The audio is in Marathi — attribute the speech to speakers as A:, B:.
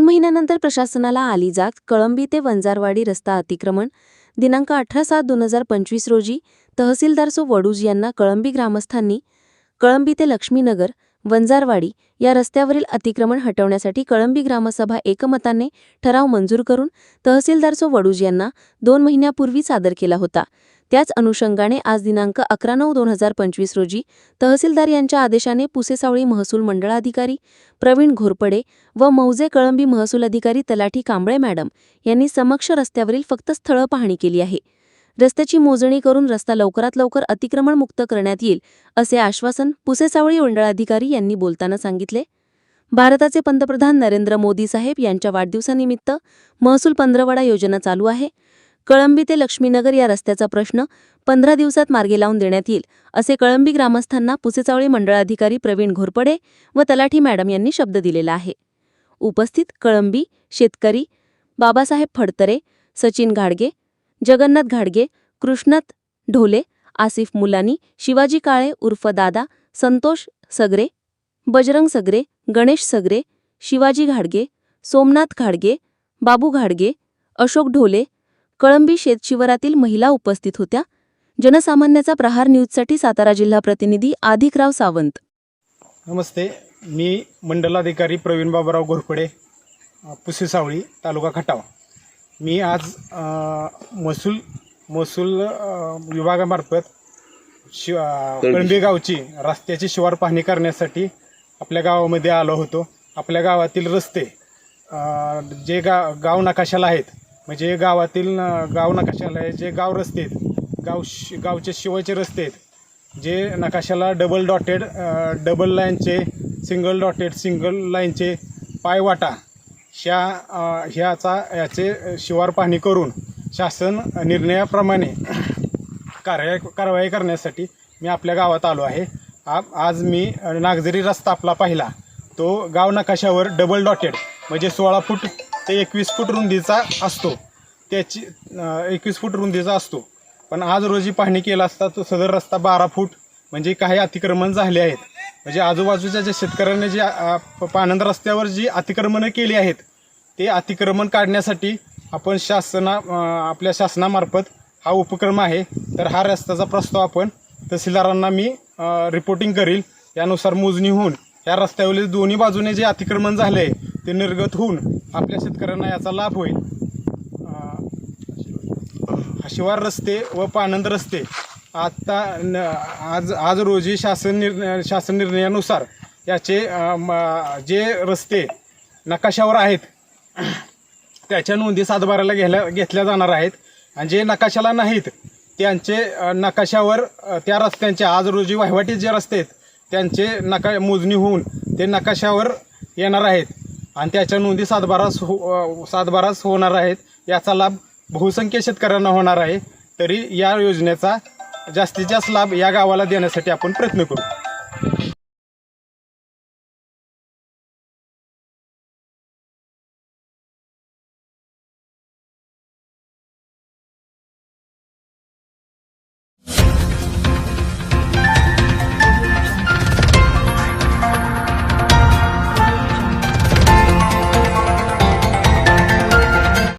A: दोन महिन्यानंतर प्रशासनाला आली जाग. कळंबी ते वंजारवाडी रस्ता अतिक्रमण. दिनांक अठरा सात दोन हजार पंचवीस रोजी तहसीलदार सो वडूज यांना कळंबी ग्रामस्थांनी कळंबी ते लक्ष्मीनगर वंजारवाडी या रस्त्यावरील अतिक्रमण हटवण्यासाठी कळंबी ग्रामसभा एकमताने ठराव मंजूर करून तहसीलदार सो वडूज यांना दोन महिन्यापूर्वी सादर केला होता. त्याच अनुषंगाने आज दिनांक अकरा नऊ दोन हजार पंचवीस रोजी तहसीलदार यांच्या आदेशाने पुसेसावळी महसूल मंडळाधिकारी प्रवीण घोरपडे व मौजे कळंबी महसूल अधिकारी तलाठी कांबळे मॅडम यांनी समक्ष रस्त्यावरील फक्त स्थळं पाहणी केली आहे. रस्त्याची मोजणी करून रस्ता लवकरात लवकर अतिक्रमणमुक्त करण्यात येईल असे आश्वासन पुसेसावळी मंडळाधिकारी यांनी बोलताना सांगितले. भारताचे पंतप्रधान नरेंद्र मोदी साहेब यांच्या वाढदिवसानिमित्त महसूल पंधरवडा योजना चालू आहे. कळंबी ते लक्ष्मीनगर या रस्त्याचा प्रश्न पंधरा दिवसात मार्गी लावून देण्यात येईल असे कळंबी ग्रामस्थांना पुसेचावळी मंडळाधिकारी प्रवीण घोरपडे व तलाठी मॅडम यांनी शब्द दिलेला आहे. उपस्थित कळंबी शेतकरी बाबासाहेब फडतरे सचिन घाडगे जगन्नाथ घाडगे कृष्णाथ ढोले आसिफ मुलानी शिवाजी काळे उर्फ दादा संतोष सगरे बजरंग सगरे गणेश सगरे शिवाजी घाडगे सोमनाथ घाडगे बाबू घाडगे अशोक ढोले कळंबी शेतशिवारातील महिला उपस्थित होत्या. जनसामान्याचा प्रहार न्यूजसाठी सातारा जिल्हा प्रतिनिधी आधिकराव सावंत.
B: नमस्ते मी मंडलाधिकारी प्रवीण बाबूराव घोरपडे अ, पुसे सावळी तालुका खटाव. मी आज महसूल महसूल विभागामार्फत शि अ, कळंबी. गावची रस्त्याची शिवार पाहणी करण्यासाठी आपल्या गावामध्ये आलो होतो. आपल्या गावातील रस्ते जे गा गाव नकाशाला आहेत म्हणजे गावातील गाव नकाशाला आहे जे गाव रस्ते आहेत गाव शि गावचे शिवायचे रस्ते आहेत जे नकाशाला डबल डॉटेड डबल लाईनचे सिंगल डॉटेड सिंगल लाईनचे पायवाटा ह्या ह्याचा याचे शिवार पाहणी करून शासन निर्णयाप्रमाणे कार्य कारवाई करण्यासाठी मी आपल्या गावात आलो आहे. आ आज मी नागझरी रस्ता आपला पाहिला. तो गाव नकाशावर डबल डॉटेड म्हणजे सोळा फूट ते एकवीस फूट रुंदीचा असतो. त्याची एकवीस फूट रुंदीचा असतो. पण आज रोजी पाहणी केला असता तो सदर रस्ता बारा फूट म्हणजे काही अतिक्रमण झाले आहेत. म्हणजे आजूबाजूच्या ज्या शेतकऱ्यांनी जे प- पानंद रस्त्यावर जी अतिक्रमणं केली आहेत ते अतिक्रमण काढण्यासाठी आपण शासना आपल्या शासनामार्फत हा उपक्रम आहे. तर हा रस्त्याचा प्रस्ताव आपण तहसीलदारांना मी रिपोर्टिंग करील. यानुसार मोजणी होऊन या रस्त्यावरील दोन्ही बाजूने जे अतिक्रमण झाले आहे ते निर्गत होऊन आपल्या शेतकऱ्यांना याचा लाभ होईल. अ, शिवार रस्ते व पानंद रस्ते आता न- आज आज रोजी शासन निर्णय शासन निर्णयानुसार याचे म- जे रस्ते नकाशावर आहेत त्याच्या नोंदी सातबाराला घ्यायला घेतल्या जाणार आहेत. आणि जे नकाशाला नाहीत त्यांचे नकाशावर त्या रस्त्यांचे आज रोजी वहिवाटी जे रस्ते आहेत त्यांचे नका मोजणी होऊन ते नकाशावर येणार आहेत. आणि त्याच्या नोंदी सातबारास हो सातबारास होणार आहेत. याचा लाभ बहुसंख्य शेतकऱ्यांना होणार आहे. तरी या योजनेचा जास्तीत जास्त लाभ या गावाला देण्यासाठी आपण प्रयत्न करू.